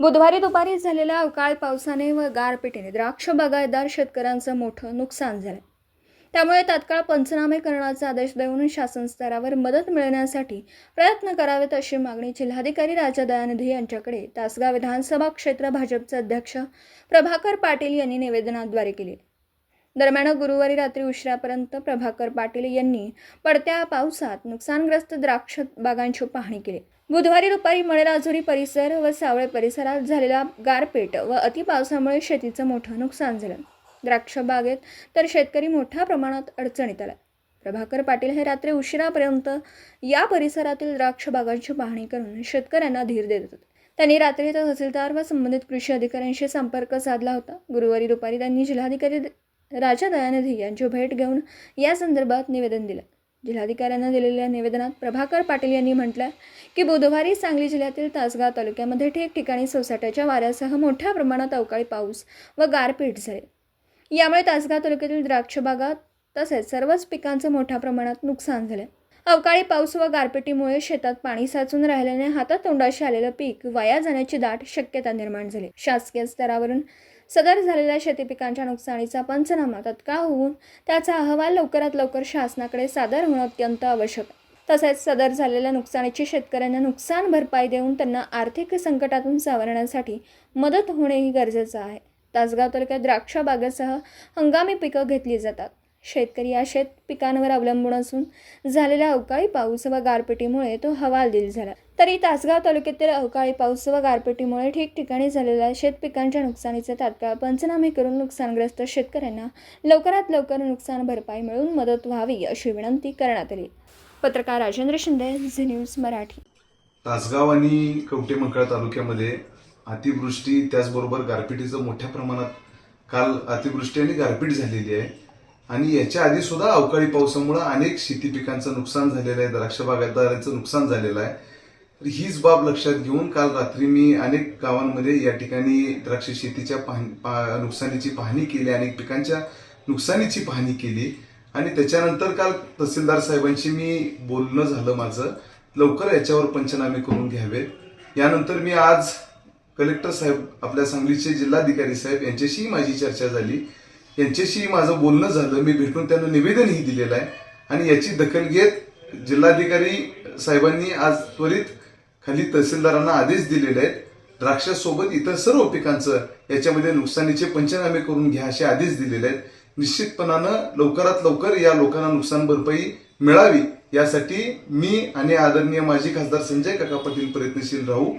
बुधवारी दुपारी झालेल्या अवकाळी पावसाने व गारपिटीने द्राक्ष बागायतदार शेतकऱ्यांचं मोठं नुकसान झालं. त्यामुळे तात्काळ पंचनामे करण्याचा आदेश देऊन शासन स्तरावर मदत मिळण्यासाठी प्रयत्न करावेत अशी मागणी जिल्हाधिकारी राजा दयानिधी यांच्याकडे तासगाव विधानसभा क्षेत्र भाजपचे अध्यक्ष प्रभाकर पाटील यांनी निवेदनाद्वारे केली दरम्यान गुरुवारी रात्री उशिरापर्यंत प्रभाकर पाटील यांनी पडत्या पावसात नुकसानग्रस्त द्राक्ष बागांची पाहणी केली. बुधवारी दुपारी मणेराजुरी परिसर व सावळे परिसरात झालेला गारपेट व अतिपावसामुळे शेतीचं मोठं नुकसान झालं. द्राक्ष बागेत तर शेतकरी मोठ्या प्रमाणात अडचणीत आला. प्रभाकर पाटील हे रात्री उशिरापर्यंत या परिसरातील द्राक्ष बागांची पाहणी करून शेतकऱ्यांना धीर देत होते. त्यांनी रात्री तहसीलदार व संबंधित कृषी अधिकाऱ्यांशी संपर्क साधला होता. गुरुवारी दुपारी त्यांनी जिल्हाधिकारी राजा दयानिधी यांची भेट घेऊन या संदर्भात निवेदन दिलं. जिल्हाधिकाऱ्यांना दिलेल्या निवेदनात प्रभाकर पाटील यांनी म्हटलं की बुधवारी सांगली जिल्ह्यातील तासगाव तालुक्यामध्ये ठिकठिकाणी सोसाट्याच्या वाऱ्यासह मोठ्या प्रमाणात अवकाळी पाऊस व गारपीट झाले. यामुळे तासगाव तालुक्यातील द्राक्ष बागात तसेच सर्वच पिकांचं मोठ्या प्रमाणात नुकसान झालं अवकाळी पाऊस व गारपिटीमुळे शेतात पाणी साचून राहिल्याने हातातोंडाशी आलेलं पीक वाया जाण्याची दाट शक्यता निर्माण झाली. शासकीय स्तरावरून सदर झालेल्या शेती पिकांच्या नुकसानीचा पंचनामा तत्काळ होऊन त्याचा अहवाल लवकरात लवकर शासनाकडे सादर होणं अत्यंत आवश्यक आहे. तसेच सदर झालेल्या नुकसानीची शेतकऱ्यांना नुकसान भरपाई देऊन त्यांना आर्थिक संकटातून सावरण्यासाठी मदत होणेही गरजेचं आहे. तासगाव तालुक्यात द्राक्ष बागेसह हंगामी पिकं घेतली जातात. शेतकरी या शेत पिकांवर अवलंबून असून झालेल्या अवकाळी पाऊस व गारपिटीमुळे तो हवालदिल झाला. तरी तासगाव तालुक्यातील अवकाळी पाऊस व गारपिटीमुळे ठिकठिकाणी झालेल्या शेत पिकांच्या नुकसानीचे तात्काळ पंचनामे करून नुकसानग्रस्त शेतकऱ्यांना लवकरात लवकर नुकसान भरपाई मिळून मदत व्हावी अशी विनंती करण्यात आली. पत्रकार राजेंद्र शिंदे झी न्यूज मराठी. तासगाव आणि कवटे मंकाळ तालुक्यामध्ये अतिवृष्टी त्याचबरोबर गारपिटीचं मोठ्या प्रमाणात काल अतिवृष्टी आणि गारपीट झालेली आहे. आणि याच्या आधी सुद्धा अवकाळी पावसामुळे अनेक शेती पिकांचं नुकसान झालेलं आहे द्राक्ष बागायतदारांचं नुकसान झालेलं आहे. तर हीच बाब लक्षात घेऊन काल रात्री मी अनेक गावांमध्ये या ठिकाणी द्राक्ष शेतीच्या पाहणी पा- नुकसानीची पाहणी केली अनेक पिकांच्या नुकसानीची पाहणी केली. आणि त्याच्यानंतर काल तहसीलदार साहेबांशी मी बोलणं झालं माझं. लवकर याच्यावर पंचनामे करून घ्यावेत. यानंतर मी आज कलेक्टर साहेब आपल्या सांगलीचे जिल्हाधिकारी साहेब यांच्याशीही माझी चर्चा झाली. यांच्याशी माझं बोलणं झालं मी भेटून त्यांना निवेदनही दिलेलं आहे. आणि याची दखल घेत जिल्हाधिकारी साहेबांनी आज त्वरित खाली तहसीलदारांना आदेश दिलेले आहेत. द्राक्षासोबत इतर सर्व पिकांचं याच्यामध्ये नुकसानीचे पंचनामे करून घ्या असे आदेश दिलेले आहेत. निश्चितपणानं लवकरात लवकर या लोकांना नुकसान भरपाई मिळावी यासाठी मी आणि आदरणीय माजी खासदार संजय काका पाटील प्रयत्नशील राहू.